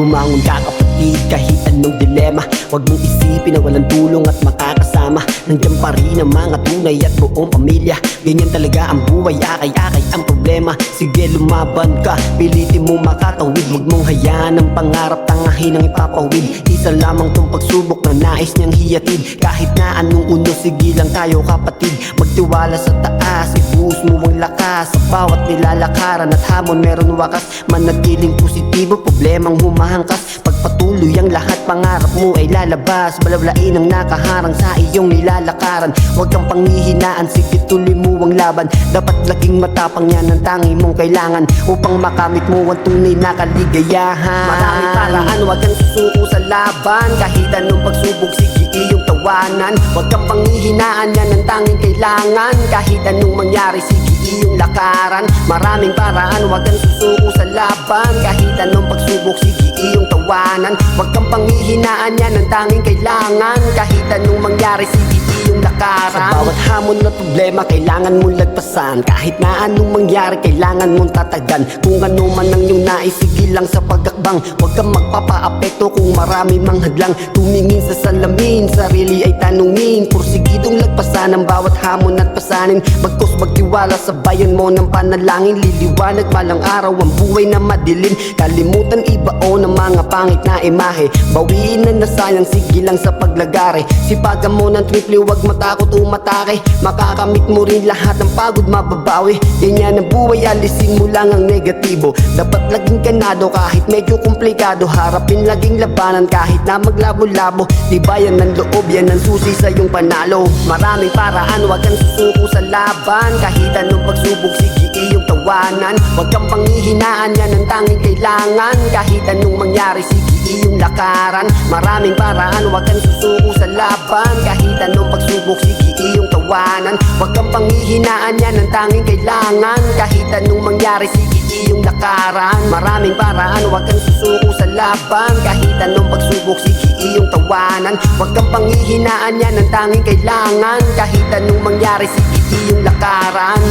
Bumangon ka kapatid kahit anong dilema. Huwag mong isipin na walang tulong at makakasama. Nandiyan pa rin ang mga tunay at buong pamilya. Ganyan talaga ang buhay, akay-akay ang problema Sige lumaban ka, pilitin mo makatawid. Huwag mong hayaan ang pangarap, tangahin ang ipapawid. Isa lamang tong pagsubok na nais niyang hiyatid Kahit na anong uno, sige lang tayo kapatid. Magtiwala sa taas, ibuhos mo ang lakas. Sa bawat nilalakaran at hamon meron wakas. Manatiling positibo, problemang humahangkas. Pagpatuloy ang lahat, pangarap mo ay lalabas. Balawlain ang nakaharang sa iyong nilalakaran. Huwag kang panghihinaan, sige tuloy ang laban. Dapat laging matapang yan ang tangi mong kailangan Upang makamit mo ang tunay na kaligayahan. Maraming paraan, huwag kang susuko sa laban. Kahit anong pagsubok, sige iyong tawanan. Huwag kang panghihinaan, yan ang tanging kailangan. Kahit anong mangyari, sige iyong lakaran. Maraming paraan, huwag kang susuko sa laban. Kahit anong pagsubok, sige iyong tawanan. Huwag kang panghihinaan, yan ang tanging kailangan. Kahit anong mangyari, sige iyong lakaran Sa bawat hamon na problema, kailangan mong lagpasan. Kahit na anong mangyari, kailangan mong tatagan. Kung ano man ang iyong nais, sige lang sa pagkakbang Huwag kang magpapaapekto kung marami mang hadlang. Tumingin sa salamin, sarili ay tanungin. Porsigidong lagpasan ang bawat hamon at pasanin. Bagkos magtiwala sa bayan mo ng panalangin. Liliwanag malang araw ang buhay na madilim. Kalimutan ibaon ang mga pangit na imahe. Bawiin na nasayang, sige lang sa paglagare Sipagan mo ng triple, huwag matakot umatake. Makakamit mo rin lahat ng pagod mababawi. Ganyan ang buhay, alisin mo lang ang negatibo. Dapat laging kanado kahit medyo komplikado. Harapin laging labanan kahit na maglabo-labo. Tibayan ng loob, yan ang susi sa iyong panalo? Maraming paraan, huwag kang susuko sa laban. Kahit anong pagsubok, sige iyong tawanan. Huwag kang panghihinaan, yan ang tanging kailangan. Kahit anong mangyari, sige iyong lakaran Maraming paraan, huwag kang susuko sa laban. Kahit anong pagsubok, sige iyong tawanan. Huwag kang panghihinaan, yan ang tanging kailangan. Kahit anong mangyari, sige iyong lakaran Maraming paraan, huwag kang susuko sa laban. Kahit anong pagsubok, sige iyong tawanan. Huwag kang panghihinaan, yan ang tanging kailangan. Kahit anong mangyari, sige iyong lakaran